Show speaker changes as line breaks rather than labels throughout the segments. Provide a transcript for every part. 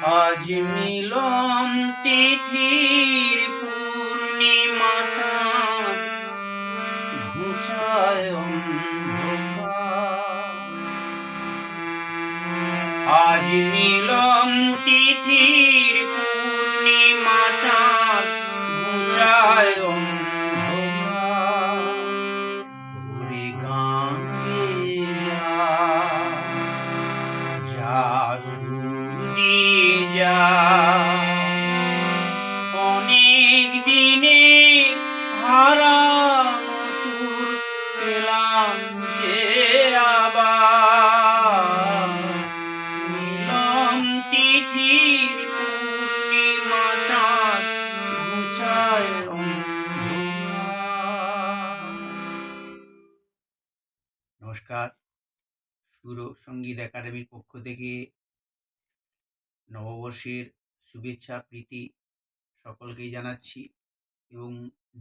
আজ মিলন তিথির পূর্ণিমা চাঁদ আজ মিলন তিথির পূর্ণিমা চাঁদ ঘুচায় নমস্কার। সুর সংগীত একাডেমির পক্ষ থেকে নববর্ষের শুভেচ্ছা, প্রীতি সকলকেই জানাচ্ছি এবং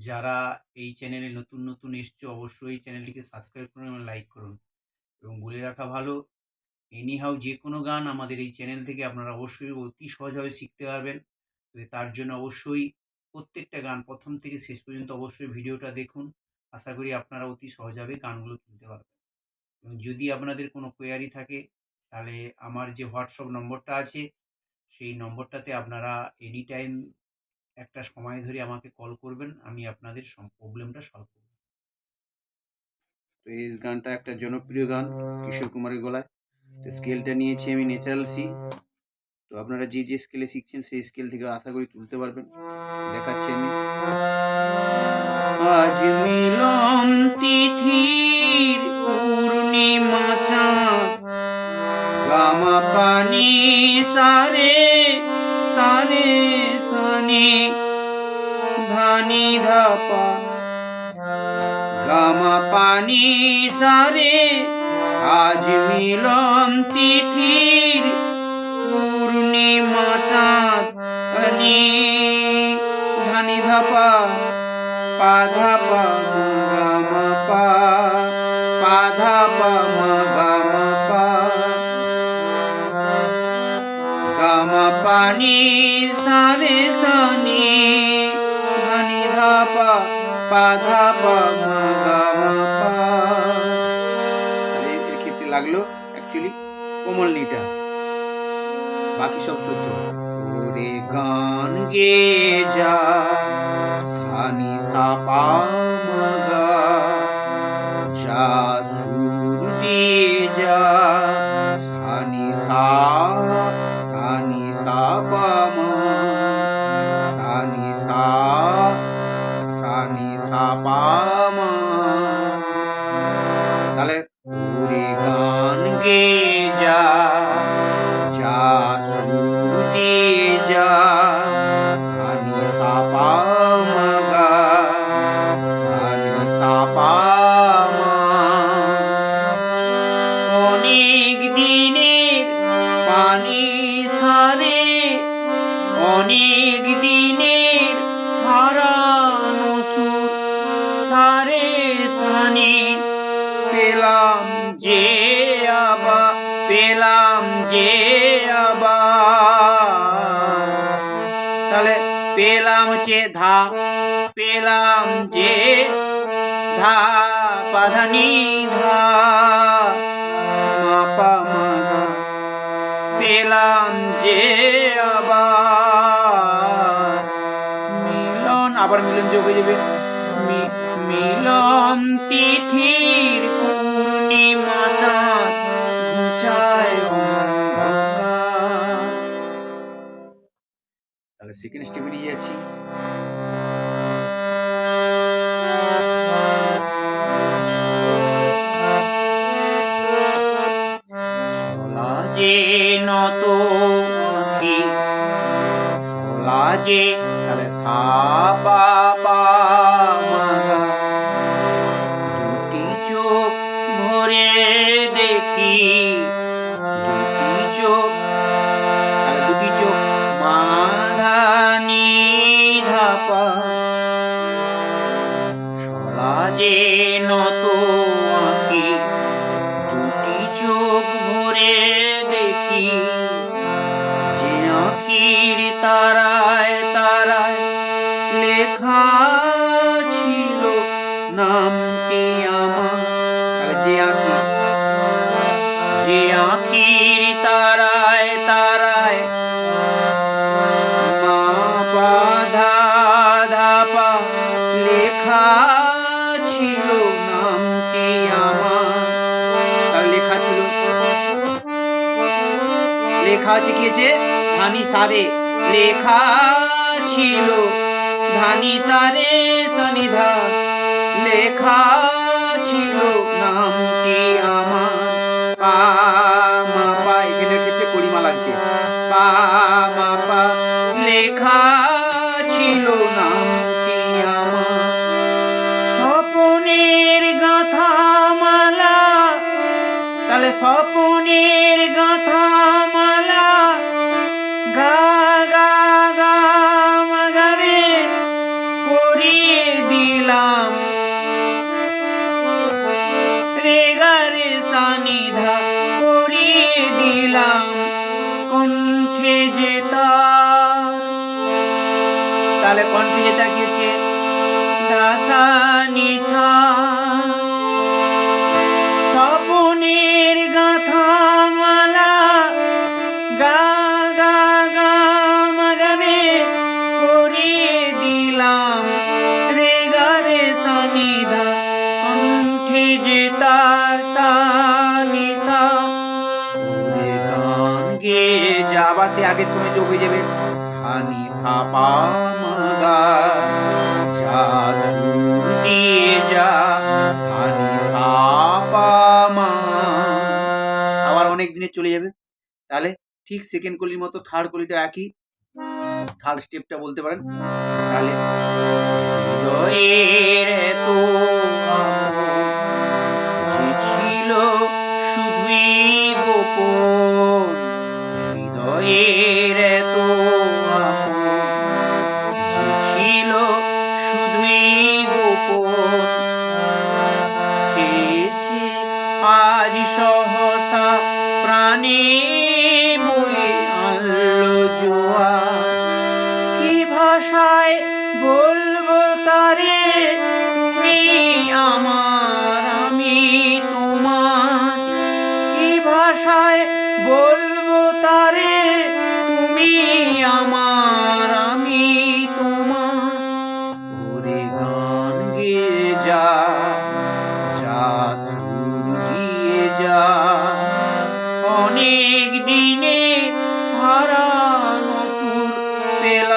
যারা এই চ্যানেলে নতুন নতুন এসছো, অবশ্যই চ্যানেলটিকে সাবস্ক্রাইব করুন এবং লাইক করুন এবং বলে রাখা ভালো। এনিহাউ যে কোনো গান আমাদের এই চ্যানেল থেকে আপনারা অবশ্যই অতি সহজভাবে শিখতে পারবেন। তার জন্য অবশ্যই প্রত্যেকটা গান প্রথম থেকে শেষ পর্যন্ত অবশ্যই ভিডিওটা দেখুন। আশা করি আপনারা অতি সহজভাবে গানগুলো তুলতে পারবেন। এবং যদি আপনাদের কোনো কোয়ারি থাকে, তাহলে আমার যে হোয়াটসঅ্যাপ নম্বরটা আছে, সেই নম্বরটাতে আপনারা এনি টাইম একটা সময় ধরে আমাকে কল করবেন, আমি আপনাদের প্রবলেমটা সলভ করব। তো এই গানটা একটা জনপ্রিয় গান, কিশোর কুমারের গলায়। তো স্কেলটা নিয়েছি আমি ন্যাচারাল সি তো আপনারা যে যে স্কেলে শিখছেন, সেই স্কেল থেকে আশা করি তুলতে পারবেন। দেখাচ্ছি আমি। আজ মিলন তিথির পূর্ণিমা গামা পানি সারে সারে, সানে, ধানি ধাপা। গামা পানি সারে আজ মিলন তিথির পূর্ণিমা চাঁদ ধানি ধাপা, পা ধাপা পা। ধাপা পানি সারে সানি ধানি ধাপা, পা ধাপা পা। লাগল অ্যাকচুয়ালি কোমল নিটা। বাকি সব শুদ্ধ ওরে গান গে যা, সানি সাপা মাগা, যা সুর দিয়ে যা, সানি সা সানি সা পা মা, সানি সা সানি সা পা মা। তাহলে সারে সানি। পেলাম যে আবার পেলাম যে আবার তাহলে পেলাম হচ্ছে ধা, পেলাম যে ধা, পাধানি ধা। মা পা পেলাম যে আবার মিলন আবার মিলন যোগ হয়ে যাবে মিলন তিথির পূর্ণিমা চাঁদ। তাহলে সেকেন্ড স্টেপে নিয়ে যাচ্ছি নত তাহলে চোখ ভরে দেখি দুটি চোখ লেখা আছে কি আছে? ধানি সারে। লেখা ছিল। ধানি সারে সনিধা। লেখা ছিল। নামটি আমার পা মা ক্ষেত্রে করিমা লাগছে। লেখা ছিল। নামটি আমার স্বপনের তাহলে স্বপনের গাথা কণ্ঠে যে তার দাসা নিশা স্বপনের গাথা মালা গা গা গা মাগানে করিয়ে দিলাম। রে গা রে সনিধা কণ্ঠে যে তার সানিসা গান গে যাবা সে আগের সময় হয়ে যাবে। সানি সাপা গা আবার অনেক দিনে চলে যাবে। তাহলে ঠিক সেকেন্ড কলির মতো থার্ড কলিটা একই। থার্ড স্টেপটা বলতে পারেন। তাহলে ছিল শুধুই গোপন, হৃদয়ের তো Camila.